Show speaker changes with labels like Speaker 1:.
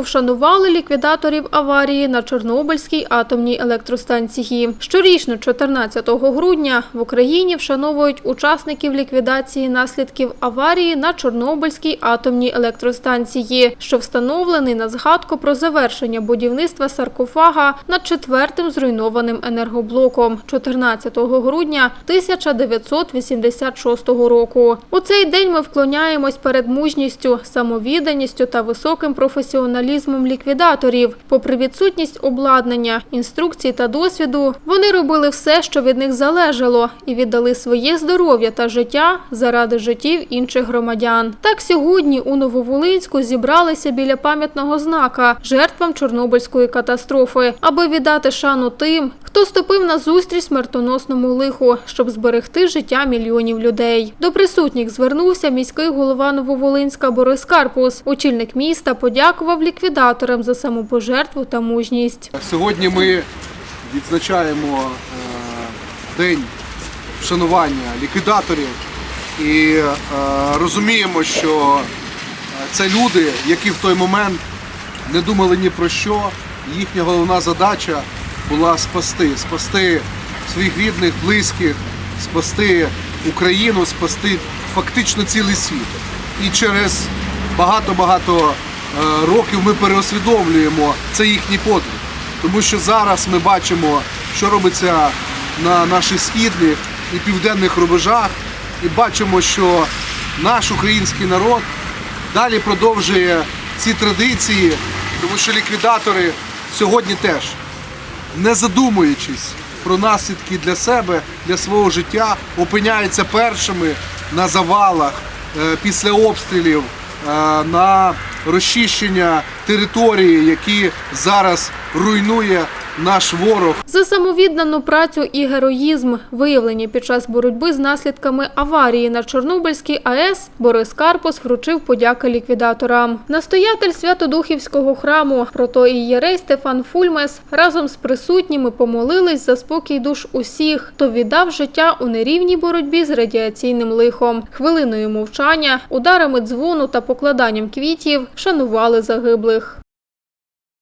Speaker 1: вшанували ліквідаторів аварії на Чорнобильській атомній електростанції. Щорічно, 14 грудня, в Україні вшановують учасників ліквідації наслідків аварії на Чорнобильській атомній електростанції, що встановлений на згадку про завершення будівництва саркофага над четвертим зруйнованим енергоблоком 14 грудня 1986 року. У цей день ми вклоняємось перед мужністю, самовідданістю та високим професіоналізмом ліквідаторів. Попри відсутність обладнання, інструкцій та досвіду, вони робили все, що від них залежало, і віддали своє здоров'я та життя заради життів інших громадян. Так сьогодні у Нововолинську зібралися біля пам'ятного знака жертвам Чорнобильської катастрофи, аби віддати шану тим, хто ступив на зустріч смертоносному лиху, щоб зберегти життя мільйонів людей. До присутніх звернувся міський голова Нововолинська Борис Карпус. Очільник міста подякував ліквідаторам за самопожертву та мужність.
Speaker 2: Сьогодні ми відзначаємо е, день вшанування ліквідаторів і е, розуміємо, що е, це люди, які в той момент не думали ні про що. Їхня головна задача була спасти, спасти своїх рідних, близьких, спасти Україну, спасти фактично цілий світ. І через багато-багато років ми переосвідомлюємо це їхній подвиг. Тому що зараз ми бачимо, що робиться на наших східних і південних рубежах, і бачимо, що наш український народ далі продовжує ці традиції, тому що ліквідатори сьогодні теж, не задумуючись про наслідки для себе, для свого життя, опиняються першими на завалах е, після обстрілів, е, на розчищення території, які зараз руйнує наш ворог.
Speaker 1: За самовіддану працю і героїзм, виявлені під час боротьби з наслідками аварії на Чорнобильській АЕС, Борис Карпос вручив подяки ліквідаторам. Настоятель Святодухівського храму, прото протоієрей Стефан Фульмес, разом з присутніми помолились за спокій душ усіх, хто віддав життя у нерівній боротьбі з радіаційним лихом. Хвилиною мовчання, ударами дзвону та покладанням квітів вшанували загиблих нових